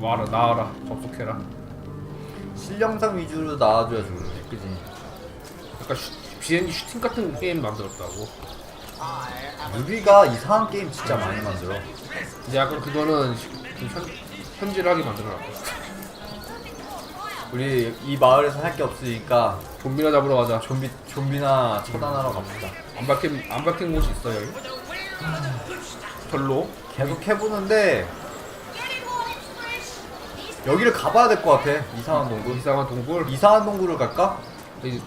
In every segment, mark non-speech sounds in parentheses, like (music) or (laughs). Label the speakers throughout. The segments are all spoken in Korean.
Speaker 1: 와라 나와라. 접속해라.
Speaker 2: 실영상 위주로 나와줘야지 그래 그지?
Speaker 1: 약간 슈, 비행기 슈팅 같은 게임 만들었다고.
Speaker 2: 우리가 이상한 게임 진짜 많이 만들어.
Speaker 1: 이제 약간 그거는 시- 좀 현, 현질하게 만들어놨고.
Speaker 2: 우리 이 마을에서 할 게 없으니까
Speaker 1: 좀비나 잡으러 가자.
Speaker 2: 좀비 좀비나 처단하러 갑시다.
Speaker 1: 안 밝힌 안 밝힌 곳이 있어요 여기? 별로?
Speaker 2: 계속 해보는데 여기를 가봐야 될 것 같아. 이상한 동굴.
Speaker 1: 이상한 동굴?
Speaker 2: 이상한 동굴을 갈까?
Speaker 1: 이-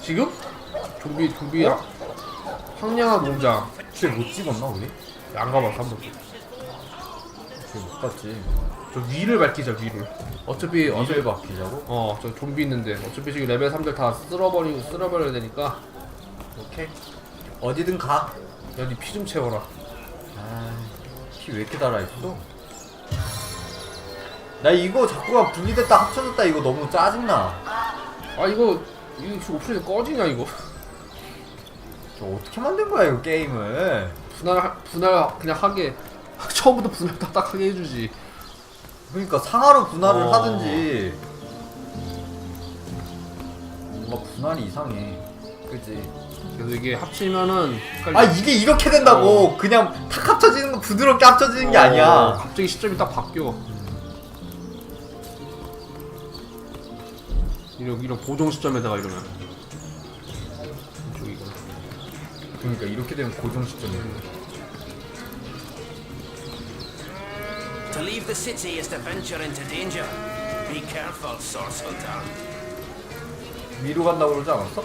Speaker 1: 지금? 좀비 좀비
Speaker 2: 어?
Speaker 1: 황량한 농장.
Speaker 2: 쟤못 찍었나 우리?
Speaker 1: 안 가봤어 한 번도.
Speaker 2: 쟤못 갔지.
Speaker 1: 저 위를 밝히자 위를. 어차피 어차피
Speaker 2: 어딜 바뀌자고?
Speaker 1: 어 저 좀비 있는데. 어차피 지금 레벨 3들 다 쓸어버리고 쓸어버려야 되니까.
Speaker 2: 오케이. 어디든 가.
Speaker 1: 여기 피 좀 채워라.
Speaker 2: 아피 왜 이렇게 달아있어? 나 이거 자꾸가 분리됐다 합쳐졌다 이거 너무 짜증나.
Speaker 1: 아 이거 이거 옵션이 꺼지냐 이거?
Speaker 2: 저 어떻게 만든 거야 이거 게임을?
Speaker 1: 분할 분할 그냥 하게. 처음부터 분할 딱딱 하게 해주지.
Speaker 2: 그러니까 상하로 분할을
Speaker 1: 어.
Speaker 2: 하든지. 뭔가 분할이 이상해. 그치?
Speaker 1: 그래서 이게 합치면은 헷갈려.
Speaker 2: 아 이게 이렇게 된다고?
Speaker 1: 어.
Speaker 2: 그냥 탁 합쳐지는 거 부드럽게 합쳐지는 게
Speaker 1: 어,
Speaker 2: 아니야.
Speaker 1: 갑자기 시점이 딱 바뀌어 이런 이런 보정 시점에다가 이러면 이쪽 이거
Speaker 2: 그러니까 이렇게 되면 고정 시점이야
Speaker 3: To leave the city is to venture into danger. Be careful, source hunter.
Speaker 2: 위로 간다고 그러지 않았어?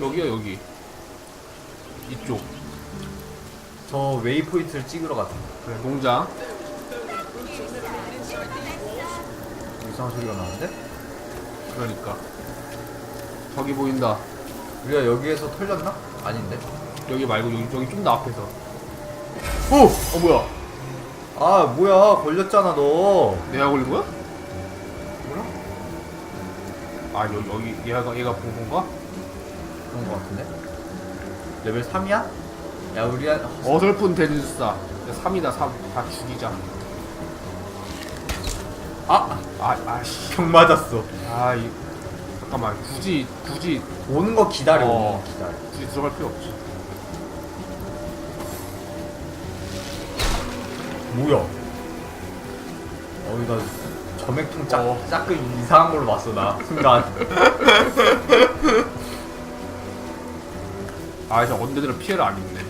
Speaker 1: 여기야 여기 이쪽
Speaker 2: 저 웨이포인트를 찍으러 가자
Speaker 1: 그래 농장
Speaker 2: 이상한 소리가 나는데?
Speaker 1: 그러니까 저기 보인다
Speaker 2: 우리가 여기에서 털렸나? 아닌데
Speaker 1: 여기 말고 여기 저기 좀 더 앞에서 오! 어 뭐야
Speaker 2: 아 뭐야 걸렸잖아 너
Speaker 1: 내가 걸린 거야? 몰라? 아 여기 여기 얘가 얘가 본 건가?
Speaker 2: 그런 거 같은데 레벨 3이야? 야 우리 한
Speaker 1: 어설픈 데니스다 3이다 3다 죽이자
Speaker 2: 아!
Speaker 1: 아 아씨.
Speaker 2: 병 맞았어.
Speaker 1: 아 이 잠깐만. 굳이 굳이.
Speaker 2: 오는 거 기다려
Speaker 1: 어.
Speaker 2: 오는 거 기다려.
Speaker 1: 굳이 들어갈 필요 없지.
Speaker 2: 뭐야? 어이가 점액통 짝,
Speaker 1: 어.
Speaker 2: 짝을 이상한 걸로 봤어 나. 순간.
Speaker 1: 아 이제 언제들은 피해를 안 입네.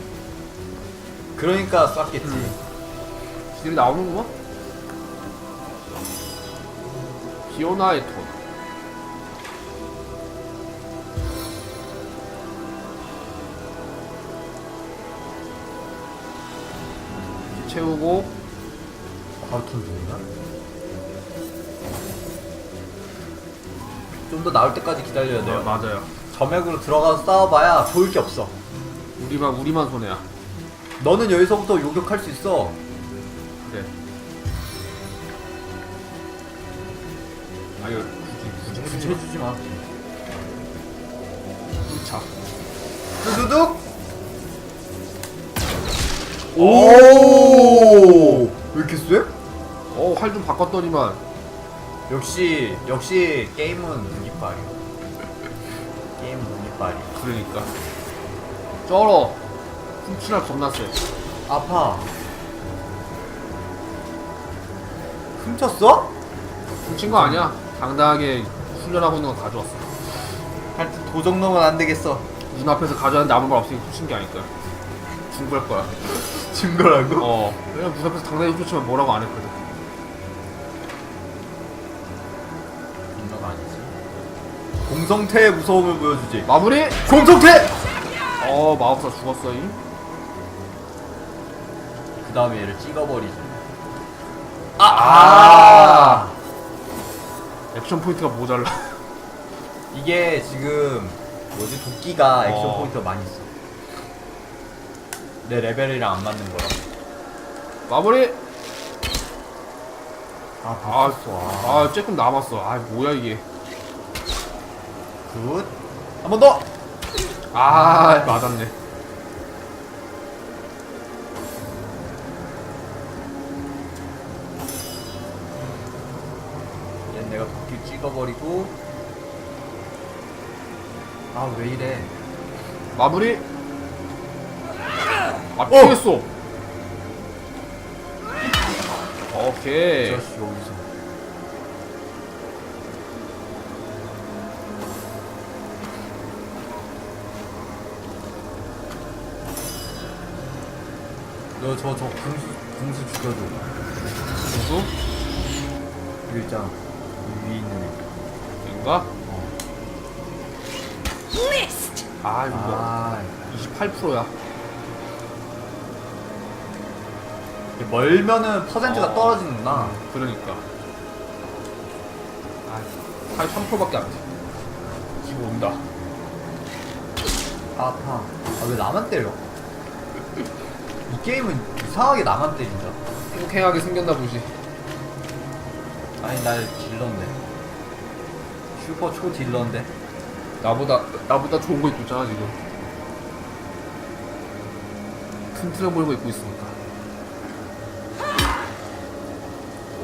Speaker 2: 그러니까 쐈겠지.
Speaker 1: 지들이 나오는구만 비오나의 톤. 채우고
Speaker 2: 바로 돈 주나? 좀 더 나올 때까지 기다려야 네돼
Speaker 1: 맞아요.
Speaker 2: 점액으로 들어가서 싸워봐야 보일 게 없어.
Speaker 1: 우리만 우리만 손해야.
Speaker 2: 너는 여기서부터 요격할 수 있어.
Speaker 1: 그래 아 이거 굳이 굳이
Speaker 2: 굳이 해주지 마.
Speaker 1: 차
Speaker 2: 두두둑. 오! 왜 이렇게 쎄?
Speaker 1: 어, 활 좀 바꿨더니만.
Speaker 2: 역시 역시 게임은 무기빨이야 게임은 무기빨이야
Speaker 1: 그러니까. 쩔어. 훔치날 겁나 세.
Speaker 2: 아파. 훔쳤어?
Speaker 1: 훔친 거 아니야 당당하게 훈련하고 있는 거 가져왔어.
Speaker 2: 하여튼 도적 놈은 안 되겠어.
Speaker 1: 눈앞에서 가져왔는데 아무 말 없으니까 훔친 게 아닐까. 중벌 거야. (laughs)
Speaker 2: 증거라고?
Speaker 1: 어. 왜냐면 눈앞에서 당당히 훔치면 뭐라고 안 했거든.
Speaker 2: 증거가 아니지 공성태의 무서움을 보여주지.
Speaker 1: 마무리?
Speaker 2: 공성태!
Speaker 1: 어 마법사 죽었어 이
Speaker 2: 그 다음에 얘를 찍어버리지.
Speaker 1: 아!
Speaker 2: 아!
Speaker 1: 액션 포인트가 모자라? (laughs)
Speaker 2: 이게 지금 뭐지? 도끼가 액션
Speaker 1: 어.
Speaker 2: 포인트가 많이 있어. 내 레벨이랑 안 맞는 거야
Speaker 1: 마무리!
Speaker 2: 아
Speaker 1: 아,
Speaker 2: 바꿨어. 아,
Speaker 1: 아 조금 남았어. 아 뭐야 이게?
Speaker 2: 굿 한 번 더!
Speaker 1: 아 맞았네
Speaker 2: 아 왜 이래
Speaker 1: 마무리. 아 피했어. 오케이.
Speaker 2: 저씨 여기서 너저저 궁수 궁수 죽여줘
Speaker 1: 누구?
Speaker 2: 이거 있잖아 이 위에 있는 애
Speaker 1: 인가?
Speaker 4: Missed!
Speaker 1: 아 이거
Speaker 2: 아
Speaker 1: 28%야.
Speaker 2: 이게 멀면은 퍼센트가
Speaker 1: 어.
Speaker 2: 떨어지는구나
Speaker 1: 그러니까. 아, 83%밖에 안 돼. 지금 온다.
Speaker 2: 아파 아 왜 나만 때려 이 게임은 이상하게 나만 때린다
Speaker 1: 팽팽하게 생겼나 보지.
Speaker 2: 아니 날 딜러인데 슈퍼 초 딜러인데
Speaker 1: 나보다 나보다 좋은 거 입고 있잖아 지금. 튼튼해 보이는 거 입고 있으니까.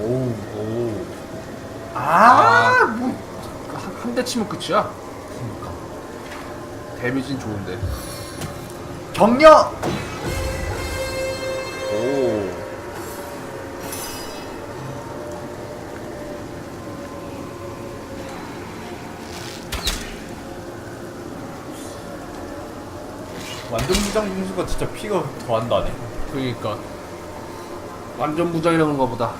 Speaker 2: 오우
Speaker 1: 오.
Speaker 2: 아,
Speaker 1: 뭐. 한대 치면 끝이야.
Speaker 2: 그러니까.
Speaker 1: 데미지는 좋은데.
Speaker 2: 경력
Speaker 1: 오.
Speaker 2: 완전 무장 중수가 진짜 피가 더안 나네
Speaker 1: 그러니까 완전 무장이라는 거 보다.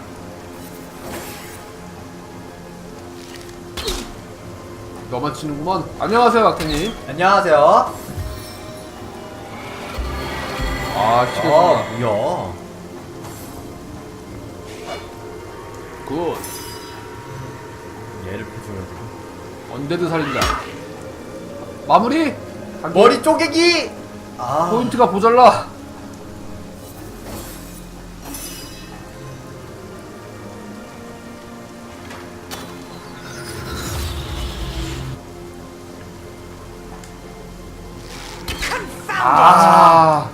Speaker 1: 너만 치는구만. 안녕하세요, 박태님.
Speaker 2: 안녕하세요
Speaker 1: 아,
Speaker 2: 아
Speaker 1: 치겠습니다.
Speaker 2: 뭐야
Speaker 1: 굿.
Speaker 2: 얘를 패줘야 돼
Speaker 1: 언데드 살린다. 마무리.
Speaker 2: 머리 쪼개기 아
Speaker 1: 포인트가 모자라. 아.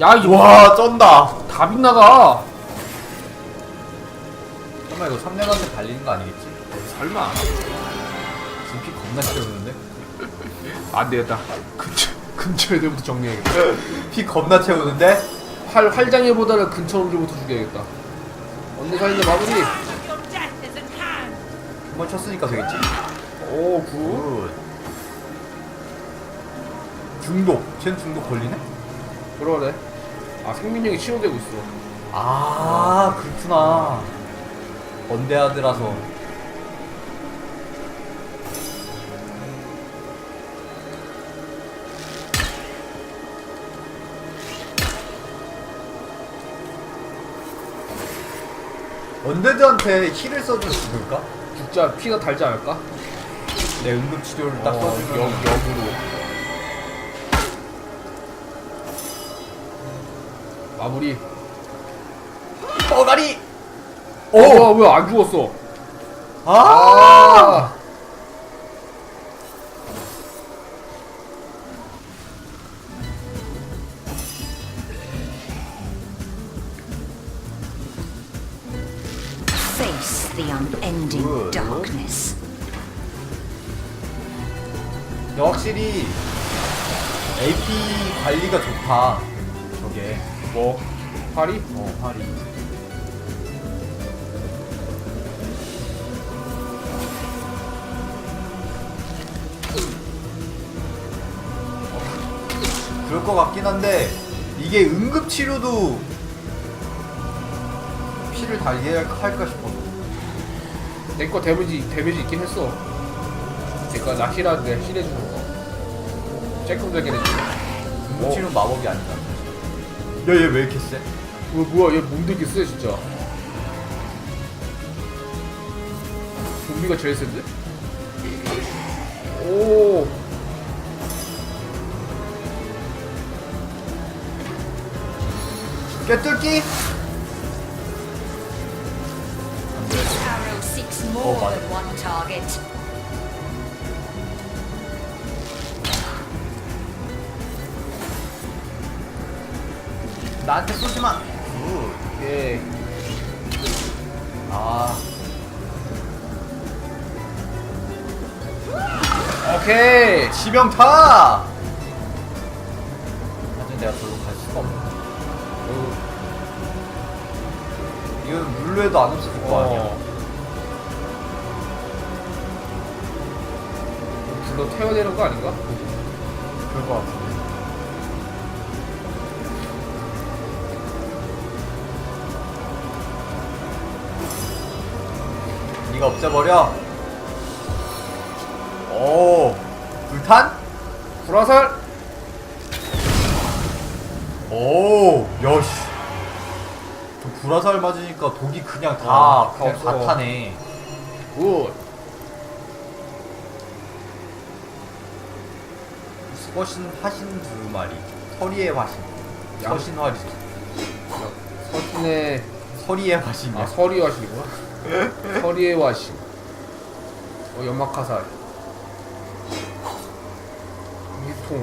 Speaker 1: 야, 이거
Speaker 2: 와 쩐다
Speaker 1: 다 빗나가.
Speaker 2: 설마 이거 3년한테 달리는 거 아니겠지?
Speaker 1: 설마.
Speaker 2: 지금 피 겁나 채우는데? (laughs)
Speaker 1: 안 되겠다. 근처, 근처 애들부터 정리해야겠다.
Speaker 2: 피 겁나 채우는데?
Speaker 1: 활, 활장애보다는 근처 놈들부터 죽여야겠다. 언니 살린다, 마무리.
Speaker 4: Your death is at hand!
Speaker 2: 한번 쳤으니까 되겠지?
Speaker 1: 오, 굿.
Speaker 2: 굿 중독 쟤는 중독 걸리네?
Speaker 1: 그러네. 아, 생민력이 치료되고 있어.
Speaker 2: 아 그렇구나 언데아드라서 언데드한테 힐을 써주면 죽을까?
Speaker 1: 진짜 피가 달지 않을까?
Speaker 2: 내 응급치료를 딱
Speaker 1: 어,
Speaker 2: 써주면
Speaker 1: 역, 역으로. 마무리.
Speaker 2: 뻐가리!
Speaker 1: 어, 뭐야, 뭐야, 안 죽었어.
Speaker 2: 아!
Speaker 1: 아!
Speaker 2: Good.
Speaker 4: darkness.
Speaker 2: 근데 확실히 AP 관리가 좋다 저게
Speaker 1: 뭐, 파리?
Speaker 2: 어 팔이 그럴 것 같긴 한데 이게 응급치료도 피를 달게 할까 싶어
Speaker 1: 내거 데미지, 데미지 있긴 했어. 내거 나 힐하는데 힐해주는 거. 쬐끔 되긴 했지.
Speaker 2: 응급치료는 마법이 아니다 야얘 왜 이렇게 세?
Speaker 1: 뭐, 뭐야, 얘 몸되게 세, 진짜. 좀비가 제일 센데? 오,
Speaker 2: 깨뚫기?
Speaker 4: 어, 맞아.
Speaker 2: 나한테 쏘지 마. 굿.
Speaker 1: 예.
Speaker 2: 아.
Speaker 1: 오케이.
Speaker 2: 지명타. 하지만 내가 별로 갈 수가 없네. 이건 물로 해도 안 없어질 거 어. 아니야.
Speaker 1: 태워야 되는 거 아닌가?
Speaker 2: 그럴 것 같은데. 네가 없애버려. 오, 불탄?
Speaker 1: 불화살.
Speaker 2: 오, 여시. 저 불화살 맞으니까 독이 그냥 다,
Speaker 1: 어,
Speaker 2: 그냥 다다
Speaker 1: 없어.
Speaker 2: 타네.
Speaker 1: 굿.
Speaker 2: 서신 화신 두 마리. 서리의 화신.
Speaker 1: 양-
Speaker 2: 서신 화신.
Speaker 1: 서신의
Speaker 2: 서리의 화신이야.
Speaker 1: 아 서리 와신이구나. 서리의 와신. 어 연막 화살. 유통.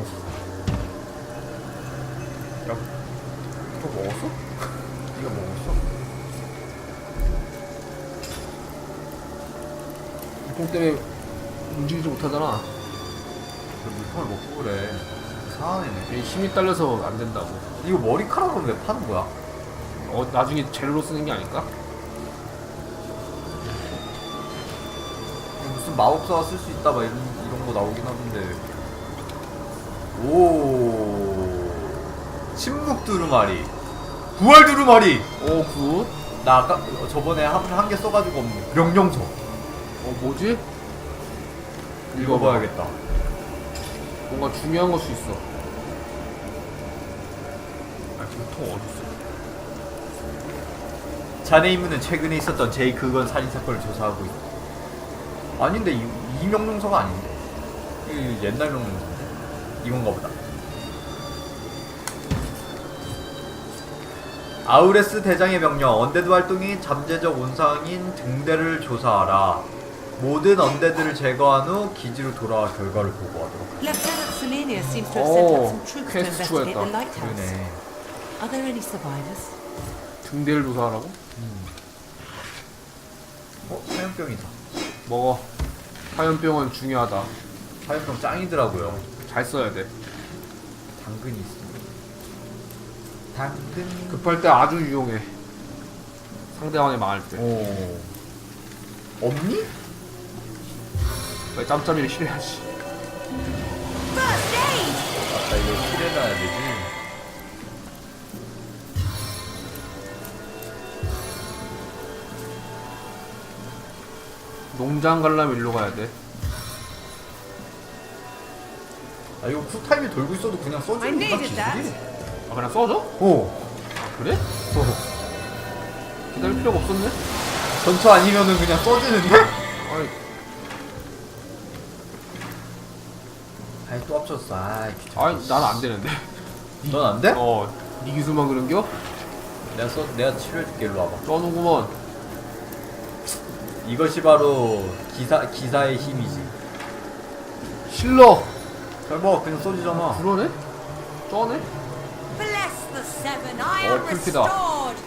Speaker 1: 야, 또 먹었어?
Speaker 2: 이거 먹었어?
Speaker 1: 유통 때문에 움직이지 못하잖아.
Speaker 2: 그 물통을 먹고 그래. 이상하네.
Speaker 1: 이 힘이 딸려서 안 된다고.
Speaker 2: 이거 머리카락은 왜 파는 거야?
Speaker 1: 어 나중에 젤로 쓰는 게 아닐까?
Speaker 2: 무슨 마법사가 쓸 수 있다 막 이런, 이런 거 나오긴 하던데 오 침묵 두루마리 부활 두루마리
Speaker 1: 오 굿.
Speaker 2: 나 아까 저번에 한한개 써가지고 없는 명령서
Speaker 1: 어 뭐지?
Speaker 2: 읽어봐야겠다
Speaker 1: 뭔가 중요한 걸 수 있어. 아 유통 어디 있어?
Speaker 2: 자네 임무는 최근에 있었던 제이 그건 살인 사건을 조사하고 있다 아닌데 이, 이 명령서가 아닌데 이 옛날 명령서인데 이건가 보다 아우레스 대장의 명령 언데드 활동이 잠재적 온상인 등대를 조사하라 모든 언데드를 제거한 후 기지로 돌아와 결과를 보고하도록
Speaker 5: Lieutenant Selenia seems to have sent out
Speaker 1: 오,
Speaker 5: some troops to
Speaker 1: 퀘스트
Speaker 5: investigate the
Speaker 1: 추가했다.
Speaker 5: lighthouse.
Speaker 2: 그러네
Speaker 5: Are there any survivors?
Speaker 1: 등대를 조사하라고?
Speaker 2: 어? 화염병이다
Speaker 1: 먹어. 화염병은 중요하다.
Speaker 2: 화염병 짱이더라고요
Speaker 1: 잘 써야 돼.
Speaker 2: 당근이 있습니다 당근
Speaker 1: 급할 때 아주 유용해. 상대방이 망할 때.
Speaker 2: 오 없니?
Speaker 1: 왜 짬짬이를 실해야지.
Speaker 2: 아까 이거 실해놔야 되지
Speaker 1: 농장 가려면 일로 가야 돼.
Speaker 2: 아 이거 쿨타임이 돌고 있어도 그냥 써주는 거
Speaker 5: needed
Speaker 2: 기술이?
Speaker 5: that.
Speaker 1: 아 그냥 써줘? 어아 그래? 기다릴 필요가 없었네?
Speaker 2: 전투 아니면은 그냥 써주는데?
Speaker 1: 아니
Speaker 2: 아이 또 합쳤어 아이 귀찮아
Speaker 1: 아니 나는 안 되는데.
Speaker 2: 넌안 돼?
Speaker 1: 어, 네 기술만 그런겨?
Speaker 2: 내가 써 내가 치료해줄게 일로 와봐
Speaker 1: 쩌는구먼.
Speaker 2: 이것이 바로 기사 기사의 힘이지
Speaker 1: 실러.
Speaker 2: 설마 그냥 써주잖아
Speaker 1: 그러네? 쩌네?
Speaker 4: Bless the seven, I am
Speaker 1: Oh, 풀피다.
Speaker 4: restored.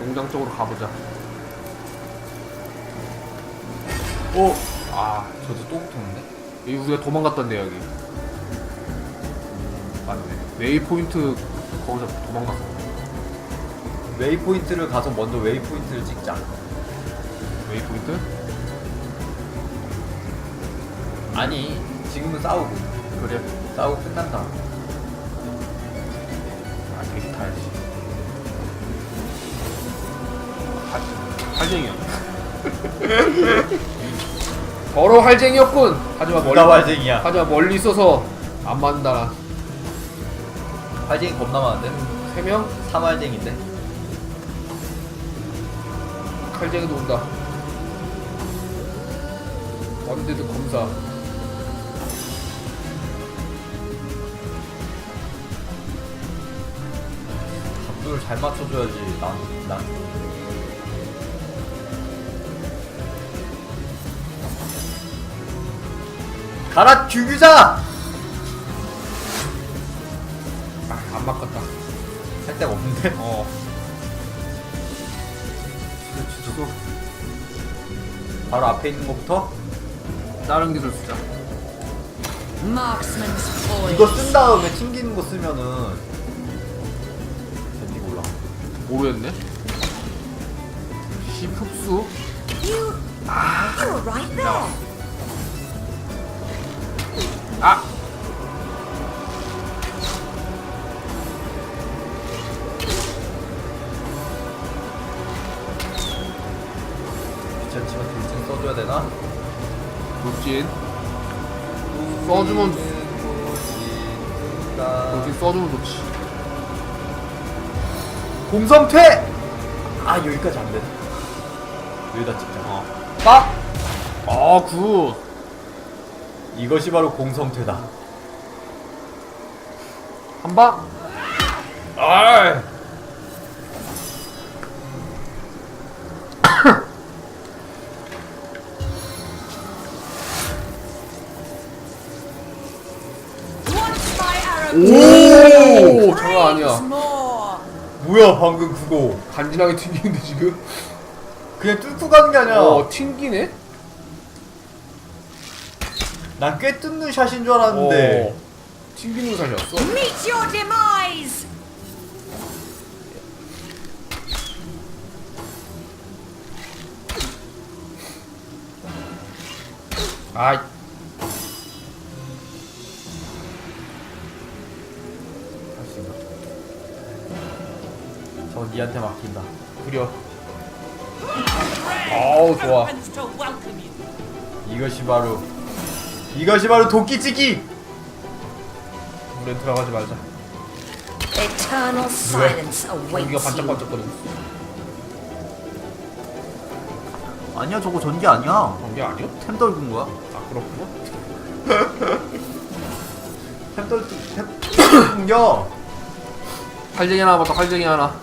Speaker 1: 농장 쪽으로 가보자.
Speaker 2: 오
Speaker 1: 아,
Speaker 2: 저도 또 붙었는데?
Speaker 1: 여기 우리가 도망갔던 데 여기. 맞네. 웨이포인트 거기서 도망갔어.
Speaker 2: 웨이포인트를 가서 먼저 웨이포인트를 찍자
Speaker 1: 웨이포인트?
Speaker 2: 아니 지금은 싸우고
Speaker 1: 그래.
Speaker 2: 싸우고 끝난다
Speaker 1: 아, 되게 타야지. 할, 할쟁이야. 더러 할쟁이였군. 하지만 멀리,
Speaker 2: 활쟁이야
Speaker 1: 하지만 멀리 있어서 안 맞는다.
Speaker 2: 활쟁이 겁나 많은데?
Speaker 1: 세 명?
Speaker 2: 삼활쟁인데?
Speaker 1: 칼쟁이도 온다. 언데드 검사.
Speaker 2: 각도를 잘 맞춰줘야지 난, 난 가라 규규자!
Speaker 1: 아, 안 바꿨다.
Speaker 2: 할 데가 없는데?
Speaker 1: 어. 그렇지, 저거.
Speaker 2: 바로 앞에 있는 것부터?
Speaker 1: 다른 기술 쓰자.
Speaker 4: Marksman's.
Speaker 2: 이거 쓴 다음에 튕기는 거 쓰면은 올라.
Speaker 1: 모르겠네. 시 흡수.
Speaker 4: You. You were right there.
Speaker 1: 아!
Speaker 2: 귀찮지만 돌진 써줘야 되나?
Speaker 1: 돌진. 써주면, 돌진 써주면 좋지.
Speaker 2: 공성퇴! 아 여기까지 안 되네. 여기다 찍자. 어. 빡!
Speaker 1: 아, 굿.
Speaker 2: 이것이 바로 공성퇴다.
Speaker 1: 한 방.
Speaker 2: 아!
Speaker 1: 오! 장난 아니야.
Speaker 2: 뭐야 방금 그거?
Speaker 1: 간지나게 튕기는데, 지금?
Speaker 2: 그냥 뚫고 가는 게 아니야.
Speaker 1: 어, 튕기네?
Speaker 2: 난꽤 뜯는 샷인 줄 알았는데.
Speaker 1: 어. 튕기는 살이었어.
Speaker 4: Meet your demise.
Speaker 1: 아이.
Speaker 2: 할수 있나? 저 니한테 맡긴다.
Speaker 1: 그려. 아우, 좋아.
Speaker 4: Opens to welcome you.
Speaker 2: 이것이 바로 이것이 바로 도끼치기.
Speaker 1: 물에 들어가지 말자.
Speaker 4: Eternal silence
Speaker 1: 전기가
Speaker 4: awaits you.
Speaker 1: 반짝반짝거리고.
Speaker 2: 아니야 저거 전기 아니야.
Speaker 1: 전기 아니야?
Speaker 2: 템 떨군 거야.
Speaker 1: 아, 그렇구나. (laughs)
Speaker 2: 템 떨, 템 떨군겨.
Speaker 1: 칼쟁이 하나 맞다, 칼쟁이 하나.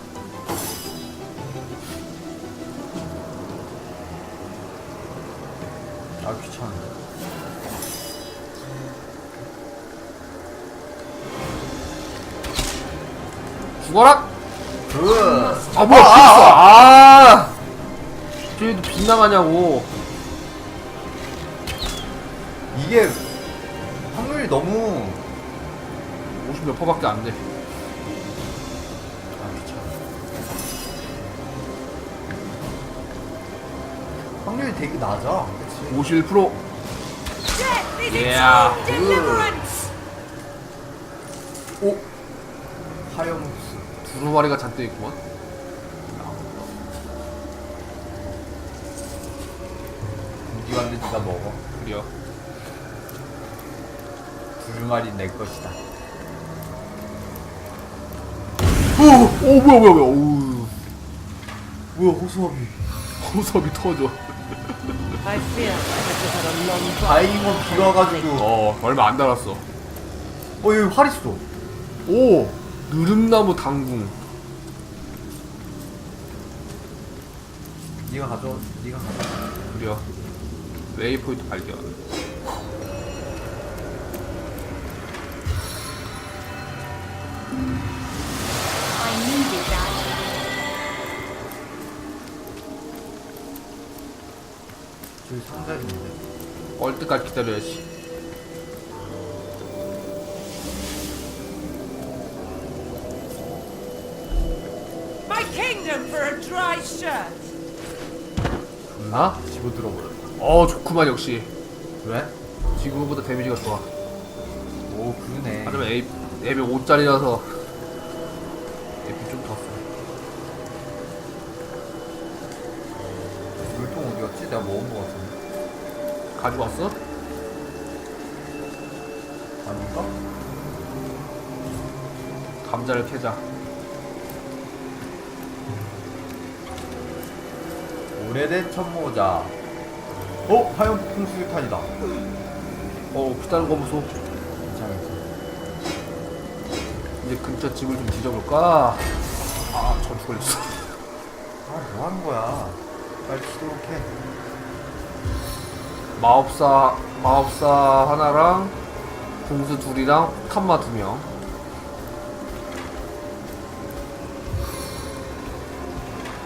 Speaker 2: 아 귀찮은데.
Speaker 1: 죽어라!
Speaker 2: 그.
Speaker 1: 아, 뭐야, 피했어! 아! 쟤도 빗나가냐고.
Speaker 2: 이게 확률이 너무
Speaker 1: 50몇 퍼밖에 안 돼.
Speaker 2: 아 귀찮아. 확률이 되게 낮아. 그치?
Speaker 1: 51%.
Speaker 4: Death is its
Speaker 1: Yeah.
Speaker 4: deliverance.
Speaker 2: 오. 화염.
Speaker 1: 두루마리가 잔뜩 있구만.
Speaker 2: 공기 왔는데 네가 먹어.
Speaker 1: 그래요.
Speaker 2: 두루마리 내 것이다.
Speaker 1: 오, 오, 뭐야, 뭐야, 뭐야. 오,
Speaker 2: 뭐야 호수아비.
Speaker 1: 호섭이 터져.
Speaker 5: I fear that we've had a long drive.
Speaker 2: 다행이건 비 와가지고.
Speaker 1: 어, 얼마 안 달았어.
Speaker 2: 어 여기 활 있어.
Speaker 1: 오, 느릅나무 당궁.
Speaker 2: 네가 가져. 네가 가져.
Speaker 1: 그래요. 웨이포인트 발견.
Speaker 4: I needed that.
Speaker 2: 저기 상자 있는데.
Speaker 1: 얼 때까지 기다려야지.
Speaker 4: For a dry shirt.
Speaker 1: 좋나? 집어 들어버렸다. 어, 좋구만, 역시.
Speaker 2: 왜?
Speaker 1: 지금보다 데미지가 좋아.
Speaker 2: 오 그러네.
Speaker 1: 하지만 A, 앱이 5짜리라서 앱이 좀더 써.
Speaker 2: 물통 어디 갔지? 내가 먹은 거 같은데.
Speaker 1: 가지고 왔어?
Speaker 2: 아닌가?
Speaker 1: 감자를 캐자.
Speaker 2: 오래된 천모자. 어? 화염 폭풍 수류탄이다.
Speaker 1: 어, 피다는 거 보소.
Speaker 2: 괜찮았어.
Speaker 1: 이제 근처 집을 좀 뒤져볼까? 아, 전투 걸렸어.
Speaker 2: 아, 뭐 하는 거야? 빨리 시도해.
Speaker 1: 마법사, 마법사 하나랑 궁수 둘이랑 탐마 두 명.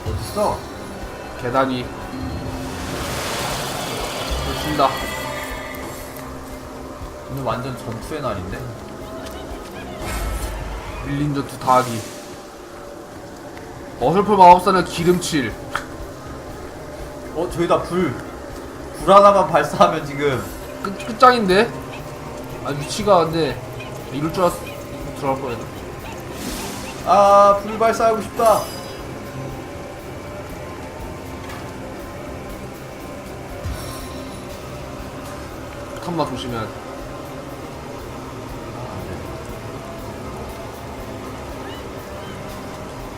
Speaker 2: 어딨어?
Speaker 1: 계단이. 쉰다.
Speaker 2: 오늘 완전 전투의 날인데?
Speaker 1: 밀린 전투 다 하기 어설픈 마법사는 기름칠
Speaker 2: 어 저기다 불. 불 하나만 발사하면 지금
Speaker 1: 끝, 끝장인데? 아 위치가 근데 이럴 줄 알았어 들어갈 뻔했네
Speaker 2: 아불 발사하고 싶다.
Speaker 1: 탐마 조심해야 돼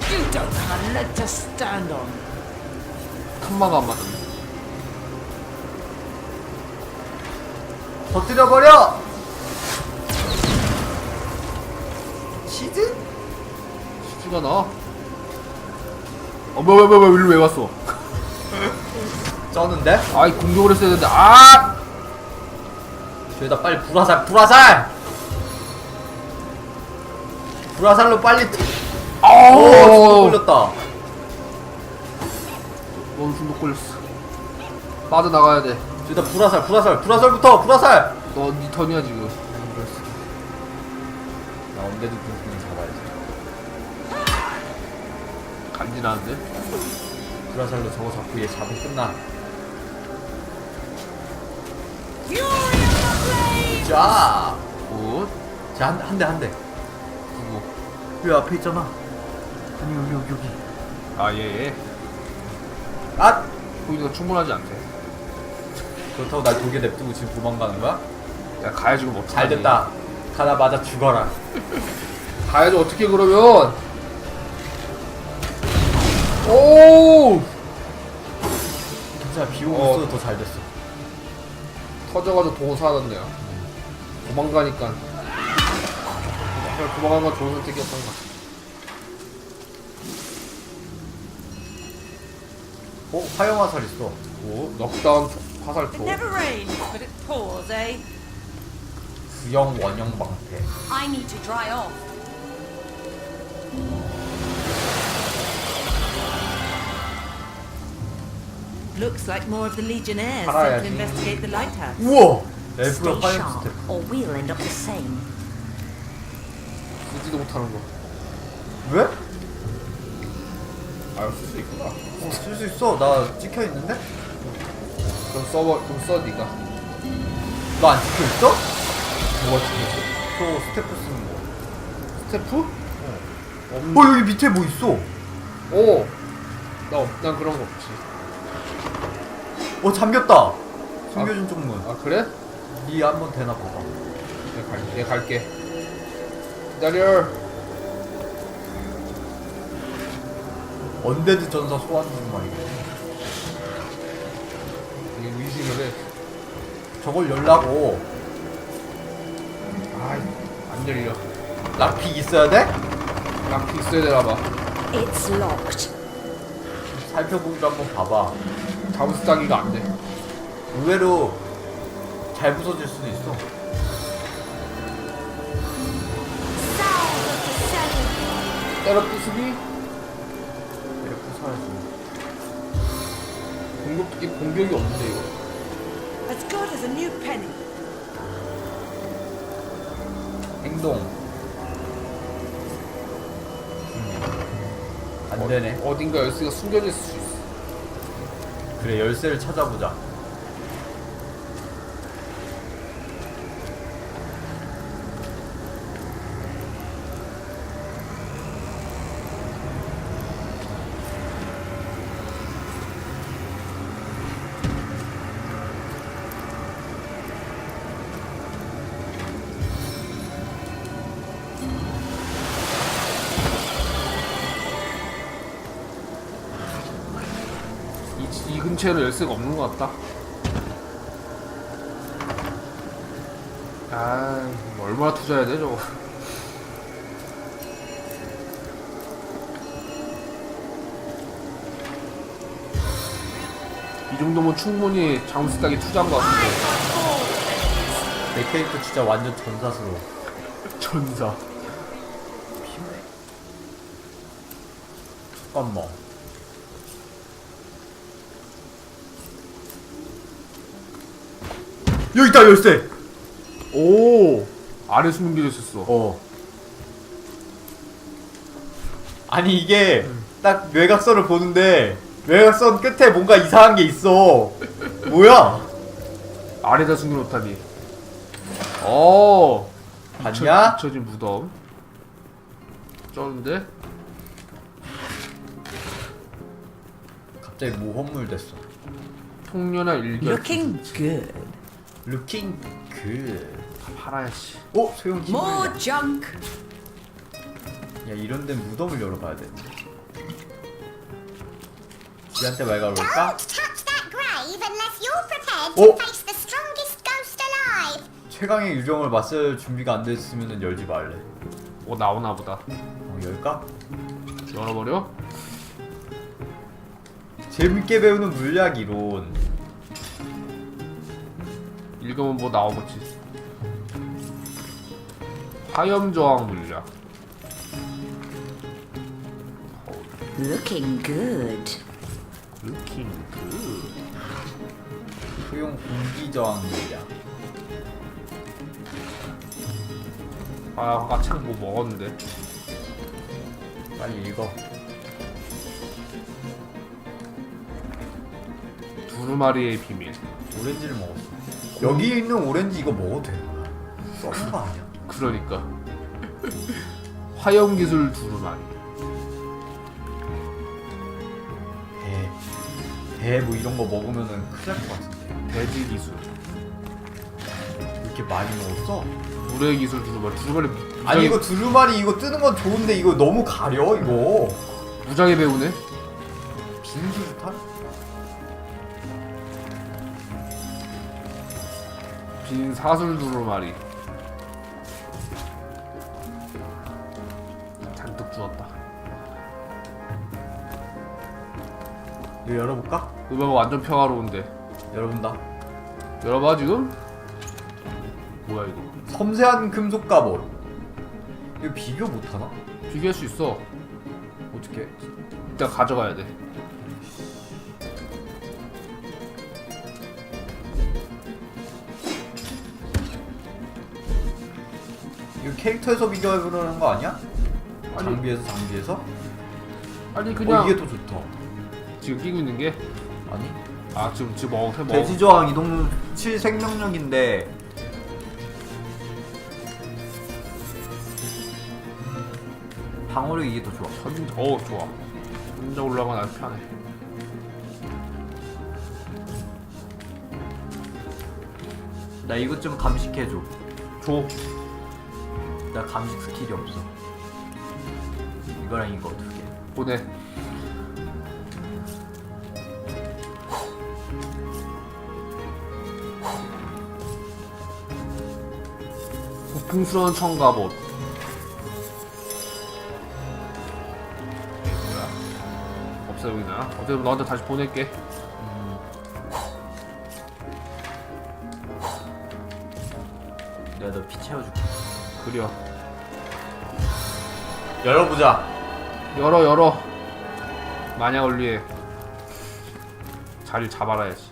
Speaker 5: You don't have a leg to stand on.
Speaker 1: 탐마가 안 맞았네
Speaker 2: 터뜨려 버려. 시드?
Speaker 1: 수가 나 어, 뭐야, 뭐야, 뭐야, 일로 왜 왔어? (laughs)
Speaker 2: 쩌는데?
Speaker 1: 아이, 공격을 했어야 되는데, 아!
Speaker 2: 저기다 빨리 불화살 불화살. 불화살로 빨리. 트- 오,
Speaker 1: 아우!
Speaker 2: 걸렸다.
Speaker 1: 넌 중독 걸렸어. 빠져나가야 돼.
Speaker 2: 저기다 불화살 불화살 불화살부터 불화살.
Speaker 1: 너니 턴이야, 지금. 그랬어.
Speaker 2: 나 언데드 군수님 잡아야지.
Speaker 1: 간지나는데?
Speaker 2: 불화살로 저거 잡고 얘 잡으면 끝나. 자,
Speaker 1: 굿.
Speaker 2: 자 한 대 한 대.
Speaker 1: 누구?
Speaker 2: 여기 앞에 있잖아. 아니 여기 여기 여기.
Speaker 1: 아, 예, 예.
Speaker 2: 아!
Speaker 1: 포인트가 충분하지 않대.
Speaker 2: 그렇다고 날 독에 냅두고 지금 도망가는 거야?
Speaker 1: 야, 가야지, 어떡하니?
Speaker 2: 잘 됐다. 가다 맞아 죽어라. (laughs)
Speaker 1: 가야지, 어떻게 그러면. 오!
Speaker 2: 괜찮아 비 오고
Speaker 1: 어.
Speaker 2: 있어도 더 잘 됐어.
Speaker 1: 터져가지고 사놨네요. 도망가니까. 도망간 건 좋은 선택이었던 것 같아.
Speaker 2: 어? 화염화살 있어.
Speaker 1: 오, 넉다운 화살 초.
Speaker 4: never rains, but it pours, eh?
Speaker 2: 구형 원형 방패.
Speaker 6: I need to dry off.
Speaker 5: Looks like more of the Legionnaires sent to investigate the lighthouse.
Speaker 2: 우와! 엘프가
Speaker 6: Stay
Speaker 2: 화염
Speaker 6: sharp,
Speaker 2: 스텝.
Speaker 6: or we'll end up the same.
Speaker 1: 쓰지도 못하는 거.
Speaker 2: 왜?
Speaker 1: 아, 쓸 수 있구나.
Speaker 2: 어, 쓸 수 있어. 나 찍혀 있는데?
Speaker 1: 그럼 써버, 그럼 써, 니가.
Speaker 2: 너 안 찍혀 있어?
Speaker 1: 뭐가 찍혔어?
Speaker 2: 저 스태프 쓰는 거.
Speaker 1: 스태프?
Speaker 2: 어 여기 밑에 뭐 있어?
Speaker 1: 오! 나, 없, 난 그런 거 없지.
Speaker 2: 어 잠겼다. 숨겨진 쪽문.
Speaker 1: 아, 그래?
Speaker 2: 니 한번 대나 봐봐.
Speaker 1: 내가 갈게. 내가 갈게. 기다려.
Speaker 2: 언데드 전사 소환 중 말이야.
Speaker 1: 이게 의심을 해.
Speaker 2: 저걸 열라고
Speaker 1: 아이, 안 열려.
Speaker 2: 락픽 있어야 돼?
Speaker 1: 락피 있어야 되나 봐.
Speaker 6: It's locked.
Speaker 2: 살펴보기로 한번 봐봐.
Speaker 1: 잠수 따기가 안 돼.
Speaker 2: 의외로 잘 부서질 수도 있어.
Speaker 1: 때려 부수기?
Speaker 2: 이렇게 부서야지.
Speaker 1: 공격이, 공격이 없는데, 이거.
Speaker 4: As good as a new penny.
Speaker 2: 행동. 음. 안 되네.
Speaker 1: 어딘가 열쇠가 숨겨져 있을 수 있어.
Speaker 2: 그래 열쇠를 찾아보자.
Speaker 1: 이, 이 근처에는 열쇠가 없는 것 같다. 아, 뭐 얼마나 투자해야 돼, 저거. (laughs) 이 정도면 충분히 장수 따기 투자한 것 같은데.
Speaker 2: 내 캐릭터 진짜 완전 전사스러워. (laughs)
Speaker 1: 전사.
Speaker 2: 잠깐만. 여기 있다 열쇠.
Speaker 1: 오! 아래 숨겨져 있었어.
Speaker 2: 어. 아니 이게 딱 외곽선을 보는데 외곽선 끝에 뭔가 이상한 게 있어. 뭐야?
Speaker 1: 아래다 숨겨놓다니. 어.
Speaker 2: 봤냐?
Speaker 1: 잊혀진 무덤. 쩌는데?
Speaker 2: 갑자기 모험물 됐어.
Speaker 1: 통렬한 일결.
Speaker 5: Looking good.
Speaker 2: Looking good.
Speaker 1: 다 팔아야지.
Speaker 2: 어? 소형 키보드.
Speaker 6: More junk.
Speaker 2: 야 이런 데는 무덤을 열어봐야 돼. 지한테 말 걸을까?
Speaker 7: Don't touch that grave unless you're prepared
Speaker 2: Oh.
Speaker 7: to face the strongest ghost alive.
Speaker 2: 최강의 유령을 맞설 준비가 안 됐으면 열지 말래.
Speaker 1: 뭐 나오나 보다.
Speaker 2: 어, 열까?
Speaker 1: 열어버려?
Speaker 2: 재밌게 배우는 물리학 이론.
Speaker 1: 읽으면 뭐 나오겠지. 화염 저항 물약.
Speaker 6: Looking good.
Speaker 1: 루킹 그.
Speaker 2: 소형 공기 저항 물리학.
Speaker 1: 아 아까 참뭐 먹었는데.
Speaker 2: 빨리 읽어.
Speaker 1: 두루마리의 비밀.
Speaker 2: 오렌지를 먹었어. 여기 있는 오렌지 이거 먹어도 되는 거야? 썩은 거 아니야?
Speaker 1: 그러니까. 화염 기술 두루마리.
Speaker 2: 배, 배 뭐 이런 거 먹으면은 큰일 날 것 같은데.
Speaker 1: 돼지 기술.
Speaker 2: 이렇게 많이 먹었어?
Speaker 1: 물의 기술 두루마리. 두루마리 무장에,
Speaker 2: 아니 이거 두루마리 이거 뜨는 건 좋은데 이거 너무 가려 이거.
Speaker 1: 무장에 배우네. 빈 사술 두루 마리. 잔뜩 주었다.
Speaker 2: 이거 열어볼까?
Speaker 1: 음악 완전 평화로운데.
Speaker 2: 열어본다.
Speaker 1: 열어봐 지금? 뭐야 이거?
Speaker 2: 섬세한 금속 갑옷. 이거 비교 못하나?
Speaker 1: 비교할 수 있어.
Speaker 2: 어떻게?
Speaker 1: 일단 가져가야 돼.
Speaker 2: 캐릭터에서 비교해보려는 거 아니야?
Speaker 1: 아니.
Speaker 2: 장비에서 장비에서?
Speaker 1: 아니
Speaker 2: 어
Speaker 1: 그냥
Speaker 2: 이게 더 좋다.
Speaker 1: 지금 끼고 있는 게.
Speaker 2: 아니?
Speaker 1: 아 지금 지금 먹어 해 먹어.
Speaker 2: 돼지 저항 이동 7 생명력인데 방어력 이게 더 좋아.
Speaker 1: 전, 어 좋아. 혼자 올라가면 아주 편해.
Speaker 2: 나 이것 좀 감식해줘.
Speaker 1: 줘.
Speaker 2: 나 감식 스킬이 없어. 이거랑 이거 두 개.
Speaker 1: 보내. 고풍스러운? 없어 여기나. 어차피 너한테 다시 보낼게. 그려.
Speaker 2: 열어보자.
Speaker 1: 열어 열어. 만약을 위해 자리를 잡아라야지.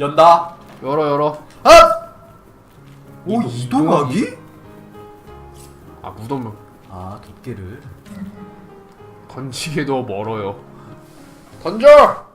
Speaker 2: 연다.
Speaker 1: 열어 열어.
Speaker 2: 아! 오 이동하기?
Speaker 1: 아 무덤
Speaker 2: 아 덮개를.
Speaker 1: 던지기도 멀어요. 던져!